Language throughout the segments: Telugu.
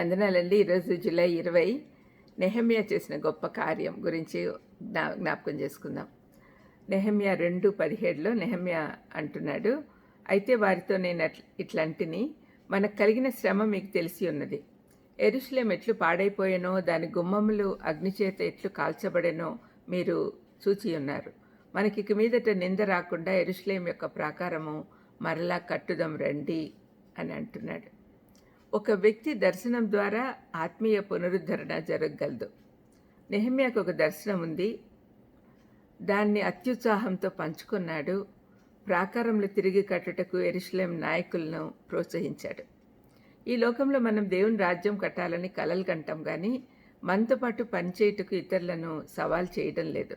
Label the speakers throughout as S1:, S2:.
S1: వందనాలండి ఈరోజు జూలై ఇరవై నెహమ్యా చేసిన గొప్ప కార్యం గురించి జ్ఞా జ్ఞాపకం చేసుకుందాం. నెహమ్యా రెండు పదిహేడులో నెహమ్యా అంటున్నాడు అయితే వారితో నేను ఇట్లాంటిని మనకు కలిగిన శ్రమ మీకు తెలిసి ఉన్నది. ఎరుషులేం ఎట్లు పాడైపోయానో దాని గుమ్మములు అగ్నిచేత ఎట్లు కాల్చబడేనో మీరు చూచి ఉన్నారు. మనకి ఇక మీదట నింద రాకుండా ఎరుషులేం యొక్క ప్రాకారము మరలా కట్టుదాం రండి అని అంటున్నాడు. ఒక వ్యక్తి దర్శనం ద్వారా ఆత్మీయ పునరుద్ధరణ జరగగలదు. నెహమ్యాకు ఒక దర్శనం ఉంది. దాన్ని అత్యుత్సాహంతో పంచుకున్నాడు. ప్రాకారంలో తిరిగి కట్టుటకు ఎరుషులేం నాయకులను ప్రోత్సహించాడు. ఈ లోకంలో మనం దేవుని రాజ్యం కట్టాలని కలలు కంటాం కానీ మనతో పాటు పనిచేయుటకు ఇతరులను సవాల్ చేయడం లేదు.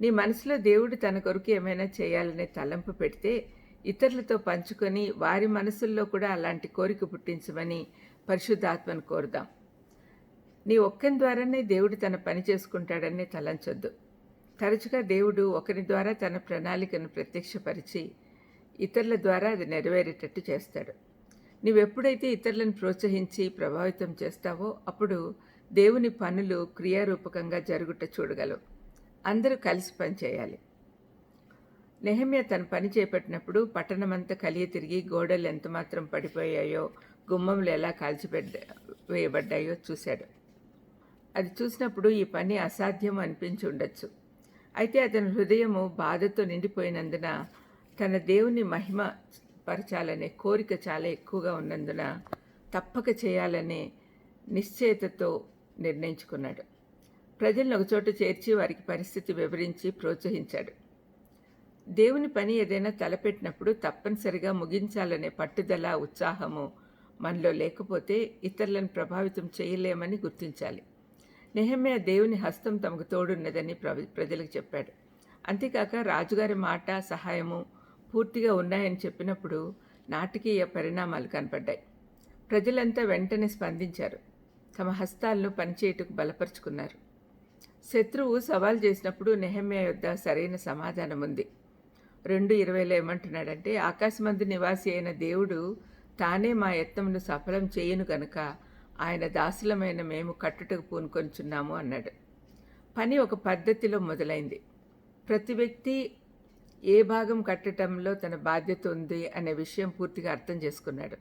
S1: నీ మనసులో దేవుడు తన కొరకు ఏమైనా చేయాలనే తలంపు పెడితే ఇతరులతో పంచుకొని వారి మనసుల్లో కూడా అలాంటి కోరిక పుట్టించమని పరిశుద్ధాత్మను కోరుదాం. నీ ఒక్కని ద్వారానే దేవుడు తన పని చేసుకుంటాడని తలంచొద్దు. తరచుగా దేవుడు ఒకరి ద్వారా తన ప్రణాళికను ప్రత్యక్షపరిచి ఇతరుల ద్వారా అది నెరవేరేటట్టు చేస్తాడు. నీవెప్పుడైతే ఇతరులను ప్రోత్సహించి ప్రభావితం చేస్తావో అప్పుడు దేవుని పనులు క్రియారూపకంగా జరుగుట చూడగలవు. అందరూ కలిసి పనిచేయాలి నెహమ్య తన పని చేపట్టినప్పుడు పట్టణమంతా కలియ తిరిగి గోడలు ఎంతమాత్రం పడిపోయాయో గుమ్మములు ఎలా కాల్చిపెట్ట వేయబడ్డాయో చూశాడు. అది చూసినప్పుడు ఈ పని అసాధ్యం అనిపించి ఉండొచ్చు. అయితే అతని హృదయము బాధతో నిండిపోయినందున తన దేవుని మహిమ పరచాలనే కోరిక చాలా ఎక్కువగా ఉన్నందున తప్పక చేయాలనే నిశ్చయతతో నిర్ణయించుకున్నాడు. ప్రజలను ఒకచోట చేర్చి వారికి పరిస్థితి వివరించి ప్రోత్సహించాడు. దేవుని పని ఏదైనా తలపెట్టినప్పుడు తప్పనిసరిగా ముగించాలనే పట్టుదల ఉత్సాహము మనలో లేకపోతే ఇతరులను ప్రభావితం చేయలేమని గుర్తించాలి. నెహమ్య దేవుని హస్తం తమకు తోడున్నదని ప్రజలకు చెప్పాడు. అంతేకాక రాజుగారి మాట సహాయము పూర్తిగా ఉన్నాయని చెప్పినప్పుడు నాటకీయ పరిణామాలు కనపడ్డాయి. ప్రజలంతా వెంటనే స్పందించారు. తమ హస్తాలను పనిచేయటకు బలపరుచుకున్నారు. శత్రువు సవాల్ చేసినప్పుడు నెహమ్య యొద్ద సరైన సమాధానం ఉంది రెండు ఇరవైలో ఏమంటున్నాడంటే ఆకాశమందు నివాసి అయిన దేవుడు తానే మా యత్నమును సఫలం చేయను గనుక ఆయన దాసులమైన మేము కట్టుటకు పూనుకొంచున్నాము అన్నాడు. పని ఒక పద్ధతిలో మొదలైంది. ప్రతి వ్యక్తి ఏ భాగం కట్టడంలో తన బాధ్యత ఉంది అనే విషయం పూర్తిగా అర్థం చేసుకున్నాడు.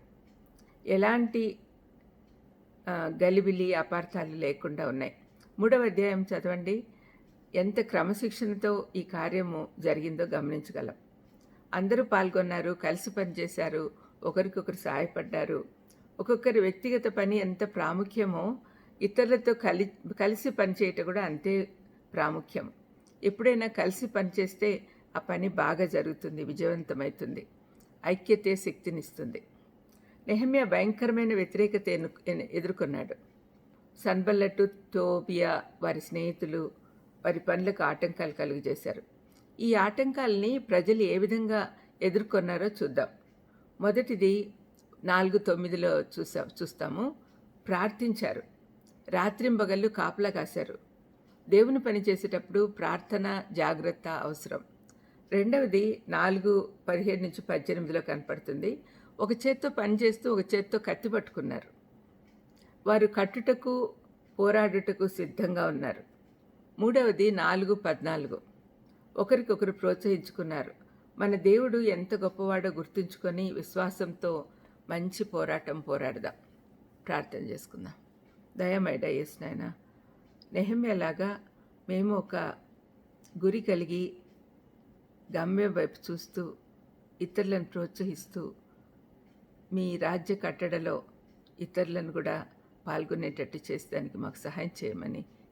S1: ఎలాంటి గలిబిలి అపార్థాలు లేకుండా ఉన్నాయి. మూడవ అధ్యాయం చదవండి. ఎంత క్రమశిక్షణతో ఈ కార్యము జరిగిందో గమనించగలం. అందరూ పాల్గొన్నారు కలిసి పనిచేశారు ఒకరికొకరు సహాయపడ్డారు. ఒక్కొక్కరి వ్యక్తిగత పని ఎంత ప్రాముఖ్యమో ఇతరులతో కలి కలిసి పనిచేయటం కూడా అంతే ప్రాముఖ్యం. ఎప్పుడైనా కలిసి పనిచేస్తే ఆ పని బాగా జరుగుతుంది విజయవంతమవుతుంది ఐక్యతే శక్తినిస్తుంది. నెహమ్య భయంకరమైన వ్యతిరేకత ఎదుర్కొన్నాడు. సన్బల్లటు టోబియా వారి స్నేహితులు వారి పనులకు ఆటంకాలు కలుగజేశారు. ఈ ఆటంకాలని ప్రజలు ఏ విధంగా ఎదుర్కొన్నారో చూద్దాం. మొదటిది నాలుగు తొమ్మిదిలో చూసా చూస్తాము. ప్రార్థించారు. రాత్రింబగళ్ళు కాపలా కాశారు. దేవుని పని చేసేటప్పుడు ప్రార్థన జాగ్రత్త అవసరం. రెండవది నాలుగు పదిహేడు నుంచి పద్దెనిమిదిలో కనపడుతుంది. ఒక చేత్తో పనిచేస్తూ ఒక చేత్తో కత్తి పట్టుకున్నారు. వారు కట్టుటకు పోరాడుటకు సిద్ధంగా ఉన్నారు. మూడవది నాలుగు పద్నాలుగు. ఒకరికొకరు ప్రోత్సహించుకున్నారు. మన దేవుడు ఎంత గొప్పవాడో గుర్తుంచుకొని విశ్వాసంతో మంచి పోరాటం పోరాడదాం. ప్రార్థన చేసుకుందాం. దయమైడ ఎస్ నాయన నెహమ్యలాగా మేము ఒక గురి కలిగి గమ్యం వైపు చూస్తూ ఇతరులను ప్రోత్సహిస్తూ మీ రాజ్య కట్టడలో ఇతరులను కూడా పాల్గొనేటట్టు చేసేదానికి మాకు సహాయం చేయమని